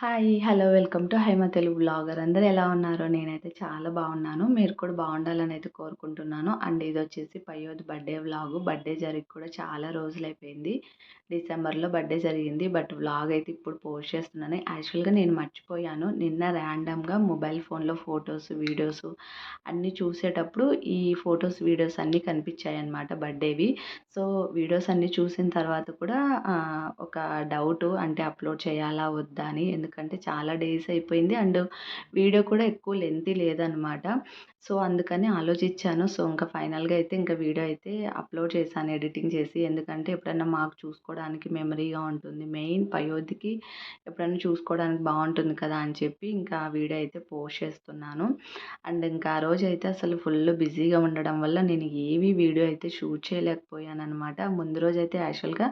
Hi hello welcome to Haima Telugu blogger. అందరూ ఎలా ఉన్నారో నేనైతే చాలా బాగున్నాను. మీరు కూడా బాగుండాలని అయితే కోరుకుంటున్నాను. అండ్ ఇది వచ్చేసి పయోది బర్త్డే వ్లాగు. బర్త్డే జరిగి కూడా చాలా రోజులు అయిపోయింది డిసెంబర్లో బర్త్డే జరిగింది. బట్ వ్లాగ్ అయితే ఇప్పుడు పోస్ట్ చేస్తున్నాను. యాక్చువల్గా నేను మర్చిపోయాను. నిన్న ర్యాండమ్గా మొబైల్ ఫోన్లో ఫొటోస్ వీడియోస్ అన్నీ చూసేటప్పుడు ఈ ఫొటోస్ వీడియోస్ అన్నీ కనిపించాయి అనమాట బర్త్డేవి. సో వీడియోస్ అన్నీ చూసిన తర్వాత కూడా ఒక డౌట్ అంటే అప్లోడ్ చేయాలా వద్దా అని ఎందుకంటే చాలా డేస్ అయిపోయింది. అండ్ వీడియో కూడా ఎక్కువ లెంతీ లేదనమాట. సో అందుకని ఆలోచించాను. సో ఇంకా ఫైనల్గా అయితే ఇంకా వీడియో అయితే అప్లోడ్ చేశాను ఎడిటింగ్ చేసి. ఎందుకంటే ఎప్పుడన్నా మాకు చూసుకోవడానికి మెమరీగా ఉంటుంది. మెయిన్ పయోధికి ఎప్పుడైనా చూసుకోవడానికి బాగుంటుంది కదా అని చెప్పి ఇంకా ఆ వీడియో అయితే పోస్ట్ చేస్తున్నాను. అండ్ ఇంకా ఆ రోజు అయితే అసలు ఫుల్ బిజీగా ఉండడం వల్ల నేను ఏవి వీడియో అయితే షూట్ చేయలేకపోయాను అనమాట ముందు రోజు అయితే యాక్చువల్గా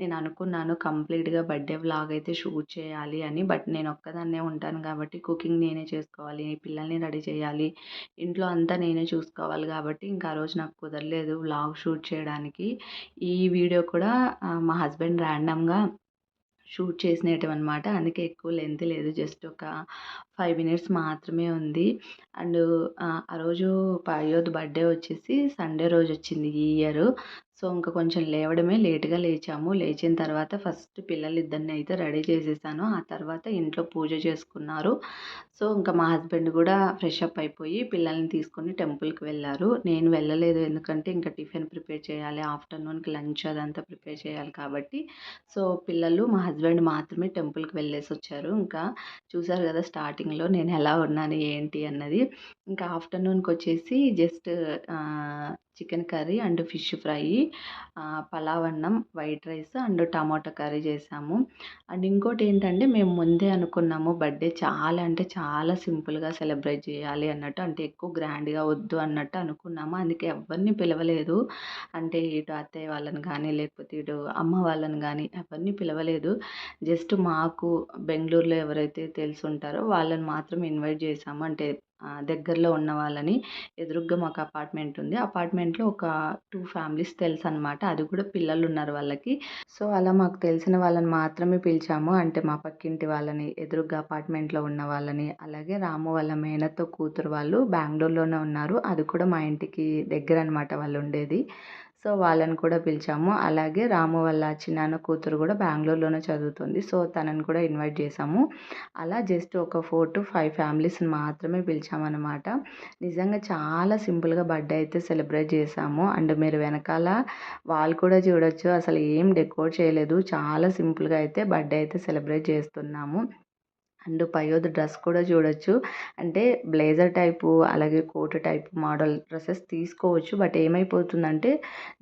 నేను అనుకున్నాను కంప్లీట్గా బర్త్డే వ్లాగ్ అయితే షూట్ చేయాలి అని. బట్ నేను ఒక్కదాన్నే ఉంటాను కాబట్టి కుకింగ్ నేనే చేసుకోవాలి పిల్లల్ని రెడీ చేయాలి ఇంట్లో అంతా నేనే చూసుకోవాలి కాబట్టి ఇంకా ఆ రోజు నాకు కుదరలేదు వ్లాగ్ షూట్ చేయడానికి. ఈ వీడియో కూడా మా హస్బెండ్ ర్యాండమ్గా షూట్ చేసినవి అనమాట అందుకే ఎక్కువ లెంత్ లేదు జస్ట్ ఒక ఫైవ్ మినిట్స్ మాత్రమే ఉంది. అండ్ ఆ రోజు పయోద్ బర్త్డే వచ్చేసి సండే రోజు వచ్చింది ఈ ఇయర్. సో ఇంకా కొంచెం లేవడమే లేట్గా లేచాము. లేచిన తర్వాత ఫస్ట్ పిల్లలు ఇద్దరిని అయితే రెడీ చేసేసాను. ఆ తర్వాత ఇంట్లో పూజ చేసుకున్నారు. సో ఇంకా మా హస్బెండ్ కూడా ఫ్రెష్ అప్ అయిపోయి పిల్లల్ని తీసుకొని టెంపుల్కి వెళ్ళారు. నేను వెళ్ళలేదు ఎందుకంటే ఇంకా టిఫిన్ ప్రిపేర్ చేయాలి ఆఫ్టర్నూన్కి లంచ్ అదంతా ప్రిపేర్ చేయాలి కాబట్టి. సో పిల్లలు మా హస్బెండ్ మాత్రమే టెంపుల్కి వెళ్ళేసి వచ్చారు. ఇంకా చూసారు కదా స్టార్టింగ్లో నేను ఎలా ఉన్నాను ఏంటి అన్నది. ఇంకా ఆఫ్టర్నూన్కి వచ్చేసి just chicken curry and fish fry. Pulao అన్నం white rice and tomato curry చేసాము. అండ్ ఇంకోటి ఏంటంటే మేము ముందే అనుకున్నాము బర్త్డే చాలా అంటే చాలా సింపుల్గా సెలబ్రేట్ చేయాలి అన్నట్టు అంటే ఎక్కువ గ్రాండ్గా వద్దు అన్నట్టు అనుకున్నాము. అందుకే ఎవరిని పిలవలేదు. అంటే ఇటు అత్తయ్య వాళ్ళని కానీ లేకపోతే ఇటు అమ్మ వాళ్ళని కానీ ఎవరిని పిలవలేదు. జస్ట్ మాకు బెంగళూరులో ఎవరైతే తెలిసి ఉంటారో వాళ్ళని మాత్రం ఇన్వైట్ చేసాము. అంటే దగ్గరలో ఉన్న వాళ్ళని ఎదురుగ్గా మాకు అపార్ట్మెంట్ ఉంది. అపార్ట్మెంట్లో ఒక టూ ఫ్యామిలీస్ తెలుసు అనమాట అది కూడా పిల్లలు ఉన్నారు వాళ్ళకి. సో అలా మాకు తెలిసిన వాళ్ళని మాత్రమే పిలిచాము. అంటే మా పక్కింటి వాళ్ళని ఎదురుగ్గా అపార్ట్మెంట్లో ఉన్న వాళ్ళని అలాగే రాము వాళ్ళ మేనతో కూతురు వాళ్ళు బెంగళూరులోనే ఉన్నారు. అది కూడా మా ఇంటికి దగ్గర అనమాట వాళ్ళు ఉండేది. సో వాళ్ళని కూడా పిలిచాము. అలాగే రాము వాళ్ళ చిన్నాన్న కూతురు కూడా బెంగళూరులోనే చదువుతుంది. సో తనని కూడా ఇన్వైట్ చేసాము అలా జస్ట్ ఒక ఫోర్ టు ఫైవ్ ఫ్యామిలీస్ని మాత్రమే పిలిచామన్నమాట. నిజంగా చాలా సింపుల్గా బర్త్డే అయితే సెలబ్రేట్ చేసాము అండ్ మీరు వెనకాల వాళ్ళు కూడా చూడొచ్చు. అసలు ఏం డెకోర్ చేయలేదు. చాలా సింపుల్గా అయితే బర్త్డే అయితే సెలబ్రేట్ చేస్తున్నాము. అండ్ పయోద్ డ్రెస్ కూడా చూడొచ్చు. అంటే బ్లేజర్ టైపు అలాగే కోట్ టైపు మోడల్ డ్రెస్సెస్ తీసుకోవచ్చు. బట్ ఏమైపోతుందంటే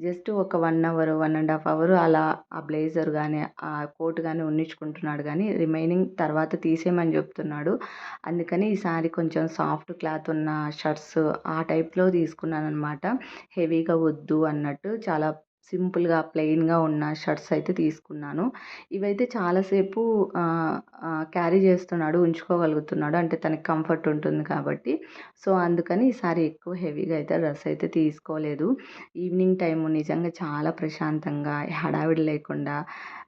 జస్ట్ ఒక one hour one and half hour అలా ఆ బ్లేజర్ కానీ ఆ కోట్ కానీ ఉన్నించుకుంటున్నాడు. కానీ రిమైనింగ్ తర్వాత తీసేయమని చెప్తున్నాడు. అందుకని ఈసారి కొంచెం సాఫ్ట్ క్లాత్ ఉన్న షర్ట్స్ ఆ టైప్లో తీసుకున్నాను అనమాట హెవీగా వద్దు అన్నట్టు చాలా సింపుల్గా ప్లెయిన్గా ఉన్న షర్ట్స్ అయితే తీసుకున్నాను. ఇవైతే చాలాసేపు క్యారీ చేస్తున్నాడు ఉంచుకోగలుగుతున్నాడు. అంటే తనకి కంఫర్ట్ ఉంటుంది కాబట్టి. సో అందుకని ఈసారి ఎక్కువ హెవీగా అయితే డ్రెస్ అయితే తీసుకోలేదు. ఈవినింగ్ టైం నిజంగా చాలా ప్రశాంతంగా హడావిడి లేకుండా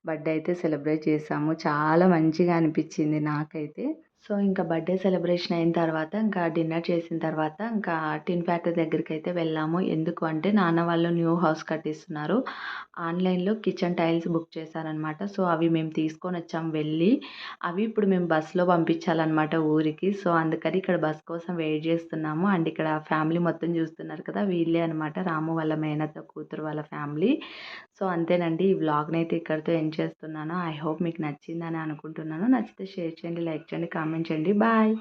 బర్త్డే అయితే సెలబ్రేట్ చేసాము. చాలా మంచిగా అనిపించింది నాకైతే. సో ఇంకా బర్త్డే సెలబ్రేషన్ అయిన తర్వాత ఇంకా డిన్నర్ చేసిన తర్వాత ఇంకా టిన్ ఫ్యాక్టరీ దగ్గరికి అయితే వెళ్ళాము. ఎందుకు అంటే నాన్న వాళ్ళు న్యూ హౌస్ కట్టిస్తున్నారు. ఆన్లైన్లో కిచెన్ టైల్స్ బుక్ చేశారనమాట సో అవి మేము తీసుకొని వచ్చాం వెళ్ళి. అవి ఇప్పుడు మేము బస్సులో పంపించాలన్నమాట ఊరికి. సో అందుకని ఇక్కడ బస్ కోసం వెయిట్ చేస్తున్నాము. అండ్ ఇక్కడ ఫ్యామిలీ మొత్తం చూస్తున్నారు కదా వీళ్ళే అనమాట రాము వాళ్ళ మేనత్త కూతురు వాళ్ళ ఫ్యామిలీ. సో అంతేనండి. ఈ వ్లాగ్ని అయితే ఇక్కడితో ఎండ్ చేస్తున్నాను. ఐ హోప్ మీకు నచ్చిందని అనుకుంటున్నాను. నచ్చితే షేర్ చేయండి లైక్ చేయండి కామెంట్ చేయండి. బాయ్.